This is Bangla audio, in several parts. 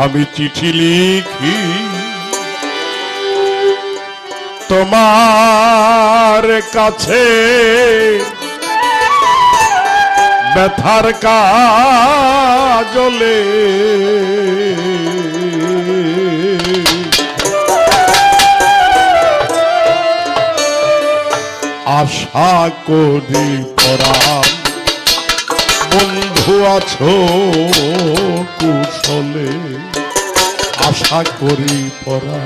আমি চিঠি লিখি। তোমার কাছে ব্যথার কাজলে আশা করি পরাণ আছো কুশলে, আশা করি পরা।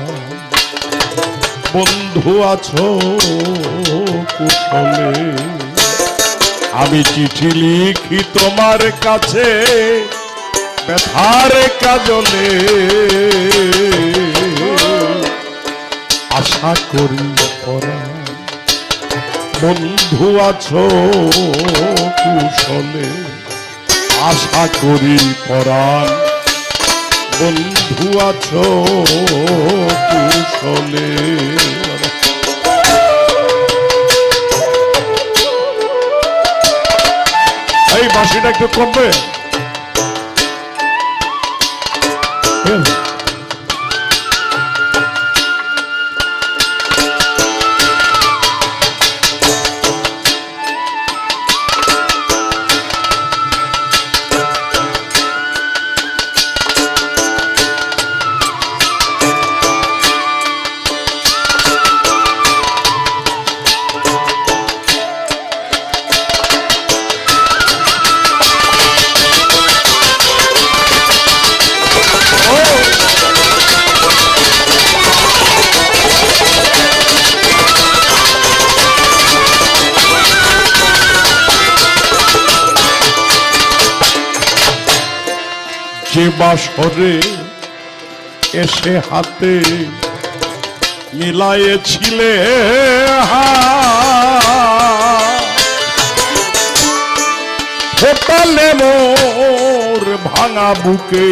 বন্ধু আছো কুশলে, আমি চিঠি লিখি তোমার কাছে, ব্যথার কাজলে। আশা করি পরাণ বন্ধু আছো কুশলে আশা করি পরাণ। বন্ধু আছো কুশলে। এই বাসিটা একটু কমবে। যে বাসরে এসে হাতে মিলায়েছিলে ফোটালে মোর ভাঙা বুকে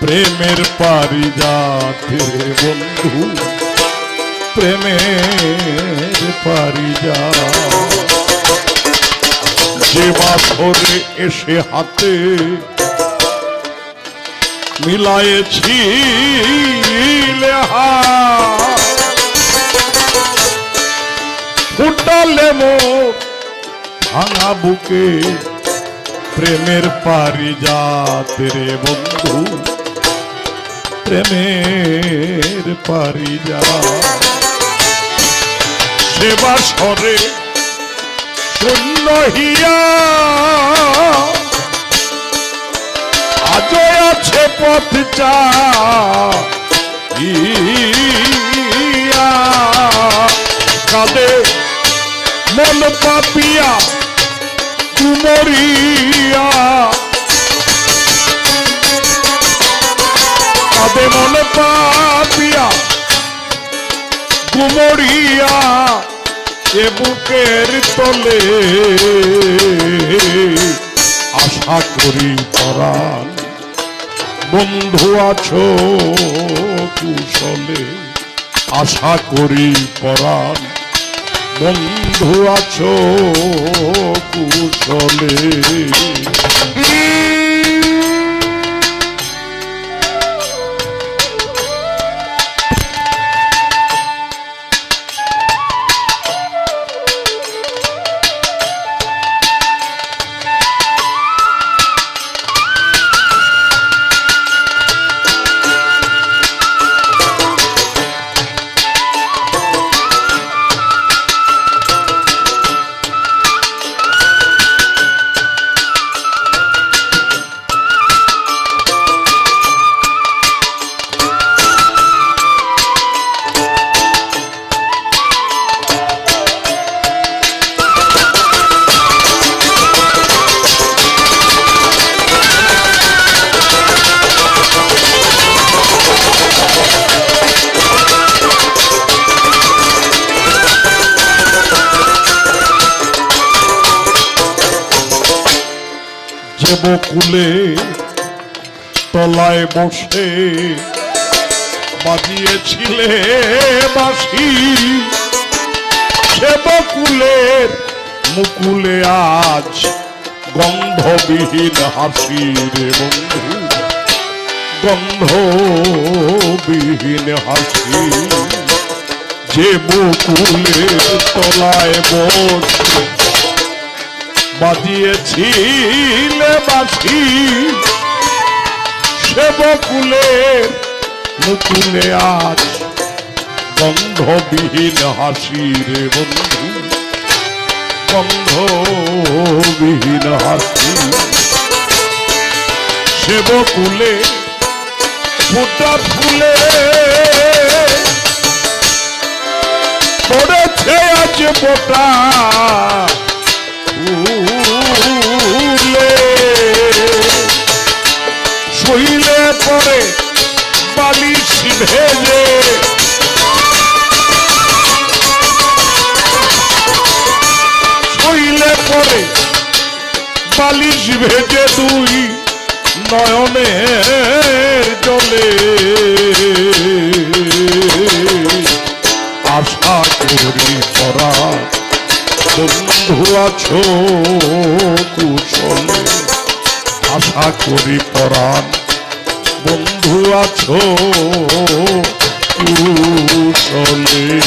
প্রেমের পারি যাতে বন্ধু, প্রেমের পারি যা যে বাসরে এসে হাতে মিলায়েছি ফুটালে মোর ভাঙা বুকে প্রেমের পারি যাতে রে বন্ধু। প্রেমের পারি যা সেবা সরে শূন্য হিয়া। আজও আছে পথ চা। কাঁদে মন পাপিয়া কুমরিয়া। কাঁদে মন পাপিয়া কুমরিয়া এ বুকের তলে। আশা করি পরাণ বন্ধু আছো কুশলে আশা করি পরাণ। বন্ধু আছো কুশলে। বকুলে তলায় বসে বাজিয়েছিলে বাসি সে বকুলের মুকুলে আজ গন্ধবিহীন হাসি রে বন্ধু। গন্ধবিহীন হাসি। যে বকুলের তলায় বসে বাজিয়েছিলে বাসি সে বকুলের মুকুলে আজ গন্ধবিহীন হাসি রে বন্ধু। গন্ধবিহীন হাসি। সে বকুলে ফোটা ফুলে পড়েছে আজ বোটা ফুলে শৈলে পরে বালিশ ভেজে শৈলে পরে বালিশ ভেজে দুই নয়নের জলে। আশা করি পরা বন্ধু আছো কুশলে। আশা করি পরাণ। বন্ধু আছো কুশলে।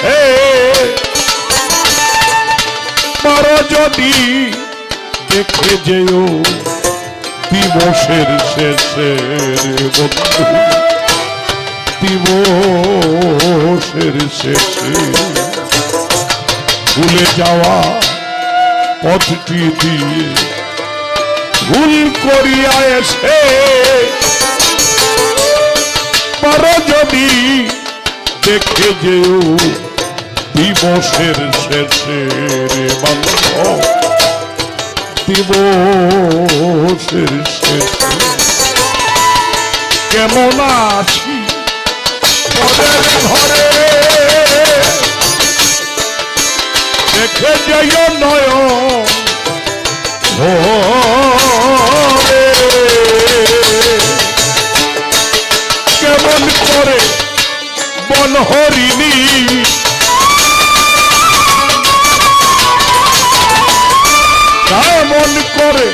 করিয়া এসে যদি দেখে যেও দিবসের শেষে রে বন্ধু। দিবসের শেষে ভুলে যাওয়া পথটি দিয়ে ভুল করিয়া এসে পার যদি দেখে যেও দিবসের শেষে রে দিবসের শেষে। কেমন আছি? ঘরে। দেখে যাইও নয়ন। বন হরিণী। কেমন করে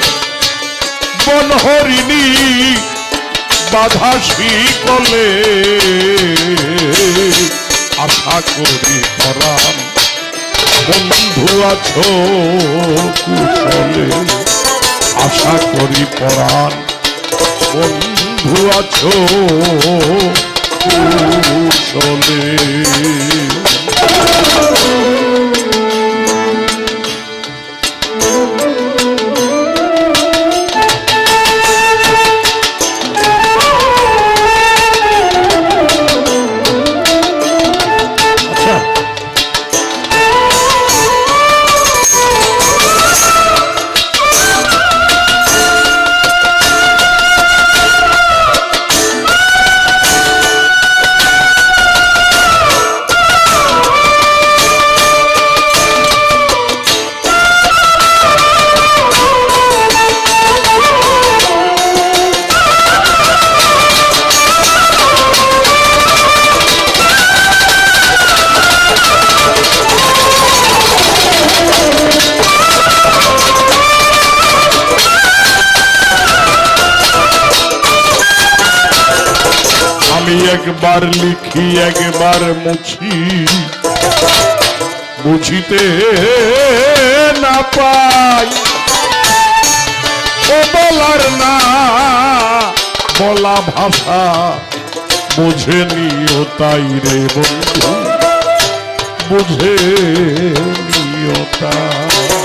বন হরিণী, বাধা শিকলে। আশা করি পরাণ বন্ধু আছো কুশলে। আশা করি পরাণ বন্ধু আছো কুশলে একবার লিখি, একবার মুছি। বুঝিতে না পাই। ও বলার না, বলা ভাষা বুঝে নিও তাই রে বন্ধু। বুঝে নিও তাই।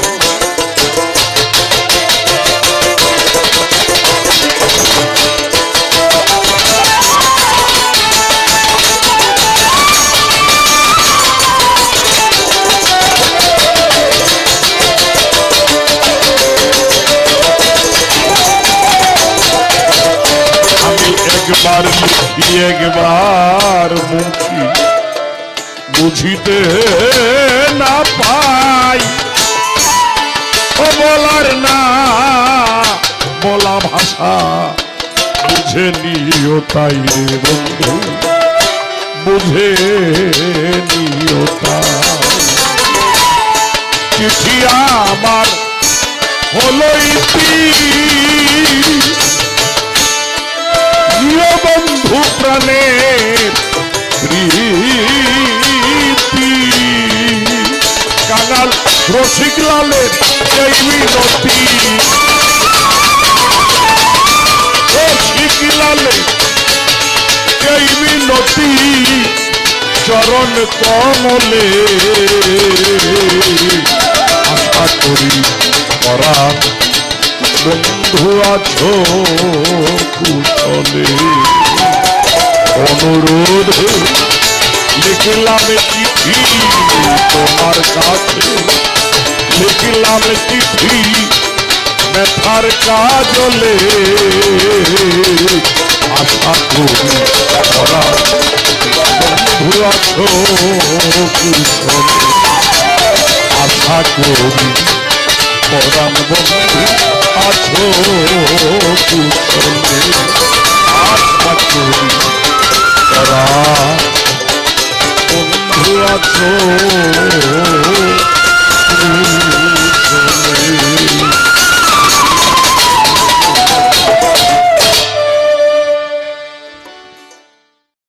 আর একবার মুখি, বুঝিতে না পাই। ও বলার না, বলা ভাষা বুঝে নিও তাই রে বন্ধু, বুঝে নিও তাই। চিঠি আমার হলো ইতি প্রিয় বন্ধু প্রাণের প্রীতি। কাঙাল রসিক লালের এই মিনতি। রসিক লালের এই মিনতি। চরণ কমলে। আশা করি করা আছো কুশলে অনুরোধ লিখলাম চিঠি তোমার কাছে। লিখলাম চিঠি ব্যথার কাজলে। আশা করি করা বন্ধু আছো কুশলে আশা করি পরাণ বন্ধু পরাণ বন্ধু